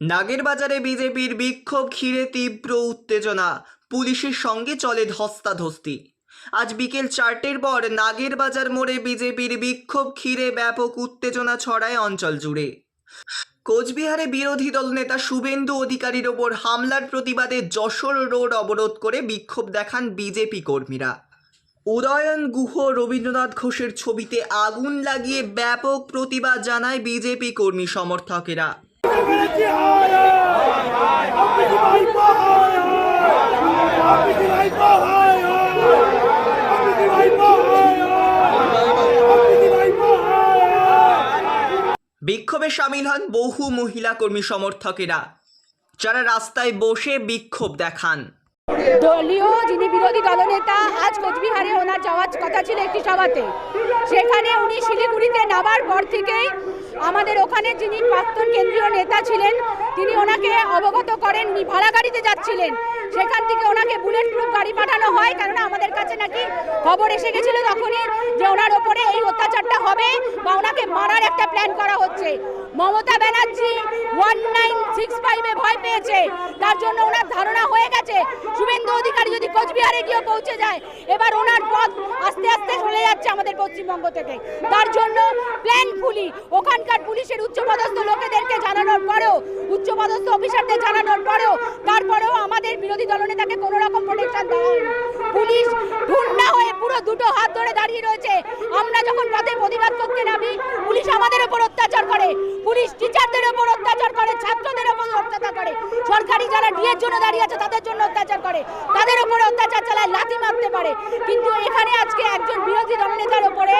নাগেরবাজারে বিজেপির বিক্ষোভ ঘিরে তীব্র উত্তেজনা। পুলিশের সঙ্গে চলে ধস্তাধস্তি। আজ বিকেল চারটের পর নাগেরবাজার মোড়ে বিজেপির বিক্ষোভ ঘিরে ব্যাপক উত্তেজনা ছড়ায় অঞ্চল জুড়ে। কোচবিহারে বিরোধী দল নেতা শুভেন্দু অধিকারীর ওপর হামলার প্রতিবাদে যশোর রোড অবরোধ করে বিক্ষোভ দেখান বিজেপি কর্মীরা। উদয়ন গুহ রবীন্দ্রনাথ ঘোষের ছবিতে আগুন লাগিয়ে ব্যাপক প্রতিবাদ জানায় বিজেপি কর্মী সমর্থকেরা। বিক্ষোভে সামিল হন বহু মহিলা কর্মী সমর্থকেরা, যারা রাস্তায় বসে বিক্ষোভ দেখান। দলীয় যিনি বিরোধী দলনেতা, আজ কোচবিহারে ওনার যাওয়ার কথা ছিল একটি সভাতে। সেখানে উনি শিলিগুড়িতে নামার পর থেকেই আমাদের ওখানে যিনি প্রাক্তন কেন্দ্রীয় নেতা ছিলেন, তিনি ওনাকে অবগত করেন ভাড়া গাড়িতে যাচ্ছিলেন। সেখান থেকে ওনাকে বুলেট প্রুফ গাড়ি পাঠানো হয় কারণ আমাদের কাছে নাকি খবর এসে গেছিল তখনই যে ওনার ওপরে এই অত্যাচারটা হবে বা ওনাকে মারার একটা প্ল্যান করা হচ্ছে। Mamata Banerjee one nine six ফাইভে ভয় পেয়েছে। তার জন্য ওনার ধারণা হয়ে গেছে। শুভেন্দু কোচবিহারে গিয়ে পৌঁছে যায়। এবার ওনার পথ আস্তে আস্তে চলে যাচ্ছে আমাদের পশ্চিমবঙ্গ থেকে। তার জন্য প্ল্যান ফুলি ওখানকার পুলিশের উচ্চপদস্থ লোকেদেরকে জানানোর পরেও, উচ্চপদস্থ অফিসারদের জানানোর পরেও, তারপরেও আমাদের বিরোধী দলনেতাকে কোনো রকম প্রোটেকশন দেওয়া হয়নি। পুলিশ ঢুন্ডা হয়ে পুরো দুটো হাত ধরে দাঁড়িয়ে রয়েছে। আমরা যখন পথে প্রতিবাদ করতে নামি, পুলিশ আমাদের উপর অত্যাচার করে। পুলিশ টিচারদের উপর অত্যাচার করে, ছাত্রদের করে। সরকারি যারা ডিএর জন্য দাঁড়িয়ে আছে, তাদের জন্য অত্যাচার করে। তাদের উপরে অত্যাচার চালায়, লাথি মারতে পারে। কিন্তু এখানে আজকে একজন বিরোধী দলনেতার উপরে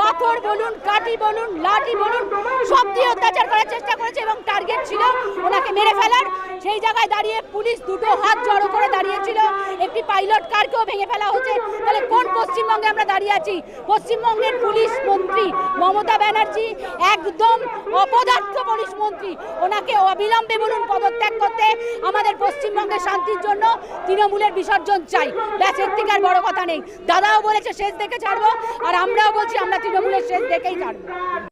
পাথর বলুন, কাঠি বলুন, লাঠি বলুন, সব দিয়ে অত্যাচার করার চেষ্টা করেছে এবং টার্গেট ছিল ওনাকে মেরে ফেলার। সেই জায়গায় দাঁড়িয়ে পুলিশ দুটো হাত জড়ো করে দাঁড়িয়েছিল। একটি পাইলট কারকেও ভেঙে ফেলা হচ্ছে তাহলে কোন পশ্চিমবঙ্গে আমরা দাঁড়িয়ে আছি? পশ্চিমবঙ্গের পুলিশ মন্ত্রী মমতা ব্যানার্জি, একদম অপদার্থ পুলিশ মন্ত্রী। ওনাকে অবিলম্বে বলুন পদত্যাগ করতে। আমাদের পশ্চিমবঙ্গের শান্তির জন্য তৃণমূলের বিসর্জন চাই। ব্যাস, এর থেকে আর বড় কথা নেই। দাদাও বলেছে, শেষ দেখে ছাড়বো। আর আমরাও বলছি, আমরা তৃণমূলের শেষ দেখেই ছাড়বো।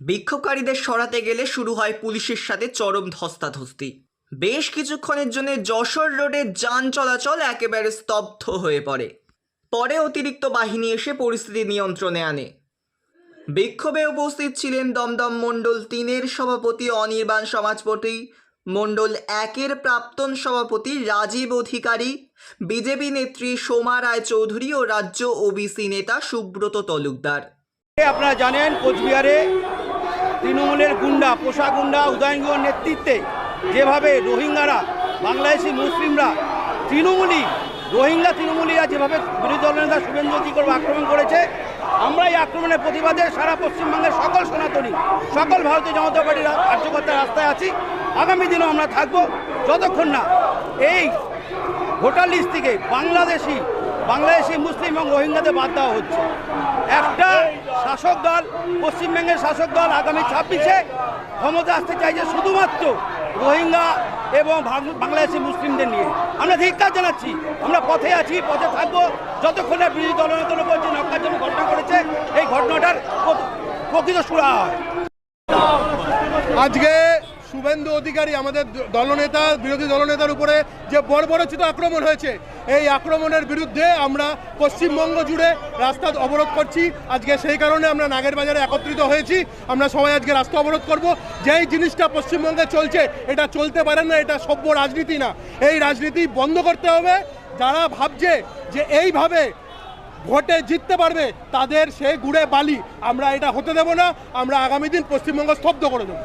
বিক্ষোভকারীদের সরাতে গেলে শুরু হয় পুলিশের সাথে চরম ধস্তাধস্তি। বেশ কিছুক্ষণের জন্য যশোর রোডে যান চলাচল একেবারে স্তব্ধ হয়ে পড়ে। পরে অতিরিক্ত বাহিনী এসে পরিস্থিতি নিয়ন্ত্রণে আনে। বিক্ষোভে উপস্থিত ছিলেন দমদম মণ্ডল তিনের সভাপতি, অনির্বাণ সমাজপতি, মণ্ডল একের প্রাক্তন সভাপতি, রাজীব অধিকারী, বিজেপি নেত্রী সোমা রায় চৌধুরী ও রাজ্য ওবিসি নেতা সুব্রত তলুকদার। আপনারা জানেন কোচবিহারে তৃণমূলের গুন্ডা, পোষা গুন্ডা উদয়নগুলোর নেতৃত্বে যেভাবে রোহিঙ্গারা, বাংলাদেশি মুসলিমরা তৃণমূলী রোহিঙ্গা তৃণমূলীরা যেভাবে বিরোধী দলনেতা শুভেন্দু অধিকার আক্রমণ করেছে, আমরা এই আক্রমণের প্রতিবাদে সারা পশ্চিমবঙ্গের সকল সনাতনী, সকল ভারতীয় জনতা পার্টির কার্যকর্তা রাস্তায় আছি। আগামী দিনেও আমরা থাকব। যতক্ষণ না এই ভোটার লিস্ট থেকে বাংলাদেশি বাংলাদেশি মুসলিম এবং রোহিঙ্গাদের বাদ দেওয়া হচ্ছে। একটা শাসক দল, পশ্চিমবঙ্গের শাসক দল আগামী ছাব্বিশে ক্ষমতা আসতে চাইছে শুধুমাত্র রোহিঙ্গা এবং বাংলাদেশি মুসলিমদের নিয়ে। আমরা ধিক্কার জানাচ্ছি, আমরা পথে আছি, পথে থাকব। যতক্ষণে না বিরোধী দলনেতার উপর যে নক্কারজনক ঘটনা করেছে এই ঘটনাটার প্র- প্রকৃত সুরা হয়। আজকে শুভেন্দু অধিকারী, আমাদের দলনেতা, বিরোধী দলনেতার উপরে যে বড় বর্বরচিত আক্রমণ হয়েছে, এই আক্রমণের বিরুদ্ধে আমরা পশ্চিমবঙ্গ জুড়ে রাস্তা অবরোধ করছি। আজকে সেই কারণে আমরা নাগের বাজারে একত্রিত হয়েছি। আমরা সবাই আজকে রাস্তা অবরোধ করব। যেই জিনিসটা পশ্চিমবঙ্গে চলছে, এটা চলতে পারে না, এটা সভ্য রাজনীতি না। এই রাজনীতি বন্ধ করতে হবে। যারা ভাবছে যে এইভাবে ভোটে জিততে পারবে, তাদের সে গুড়ে বালি। আমরা এটা হতে দেব না। আমরা আগামী দিন পশ্চিমবঙ্গ স্তব্ধ করে দেবো।